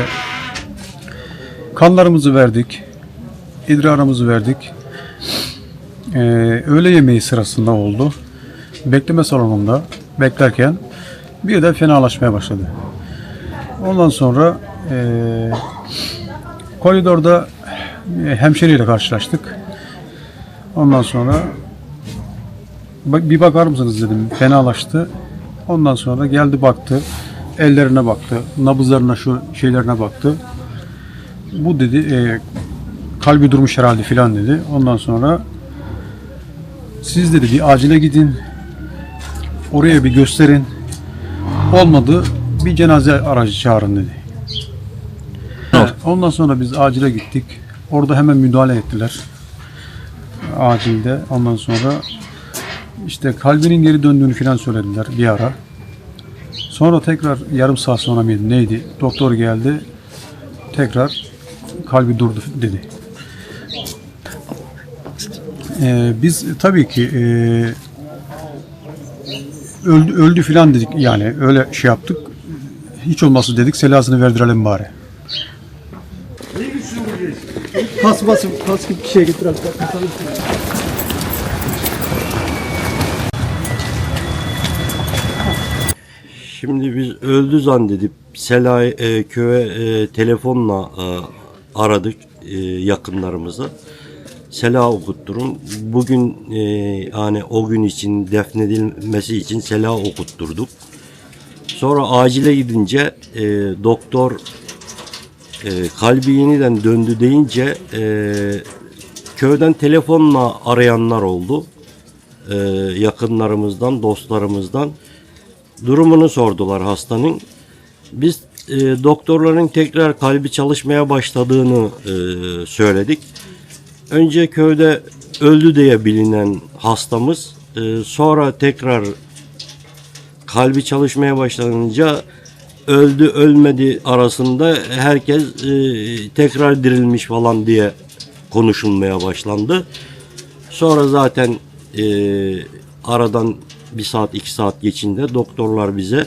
işte kanlarımızı verdik, idrarımızı verdik. Ee, öğle yemeği sırasında oldu. Bekleme salonunda beklerken bir de fenalaşmaya başladı. Ondan sonra eee koridorda e, hemşeriyle karşılaştık. Ondan sonra "Bak- bir bakar mısınız dedim. Fenalaştı. Ondan sonra geldi baktı. Ellerine baktı. Nabızlarına şu şeylerine baktı. Bu dedi e, kalbi durmuş herhalde filan dedi. Ondan sonra siz dedi bir acile gidin. Oraya bir gösterin. Olmadı bir cenaze aracı çağırın dedi. Evet, Ondan sonra biz acile gittik. Orada hemen müdahale ettiler. Acilde. Ondan sonra işte kalbinin geri döndüğünü falan söylediler bir ara. Sonra tekrar yarım saat sonra mıydı neydi? Doktor geldi. Tekrar kalbi durdu dedi. Ee, biz tabii ki e, öldü, öldü filan dedik yani öyle şey yaptık. Hiç olmazsa dedik selasını verdirelim bari. Pas bas pas gibi şey getir Şimdi biz öldü zannedip Sela e, köye e, telefonla e, aradık e, yakınlarımızı. Sela okutturun. Bugün e, yani o gün için defnedilmesi için Sela okutturduk. Sonra acile gidince e, doktor e, kalbi yeniden döndü deyince e, köyden telefonla arayanlar oldu. E, yakınlarımızdan, dostlarımızdan durumunu sordular hastanın. Biz e, doktorların tekrar kalbi çalışmaya başladığını e, söyledik. Önce köyde öldü diye bilinen hastamız e, sonra tekrar kalbi çalışmaya başlanınca öldü ölmedi arasında herkes e, tekrar dirilmiş falan diye konuşulmaya başlandı. Sonra zaten e, aradan bir saat iki saat geçince doktorlar bize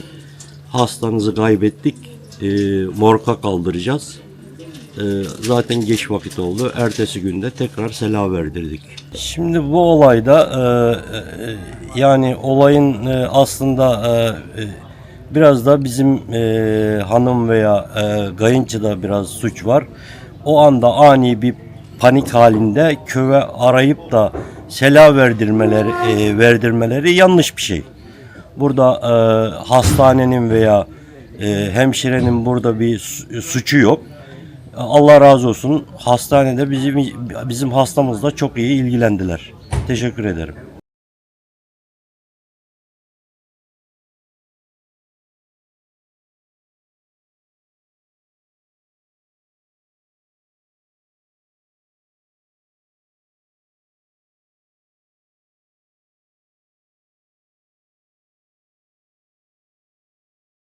hastanızı kaybettik e, morga kaldıracağız. E, zaten geç vakit oldu. Ertesi günde tekrar sela verdirdik. Şimdi bu olayda e, e, yani olayın e, aslında e, e, biraz da bizim e, hanım veya e, kayınçıda biraz suç var. O anda ani bir panik halinde köye arayıp da sela verdirmeleri e, verdirmeleri yanlış bir şey. Burada e, hastanenin veya e, hemşirenin burada bir su- suçu yok. Allah razı olsun. Hastanede bizim bizim hastamızla çok iyi ilgilendiler. Teşekkür ederim.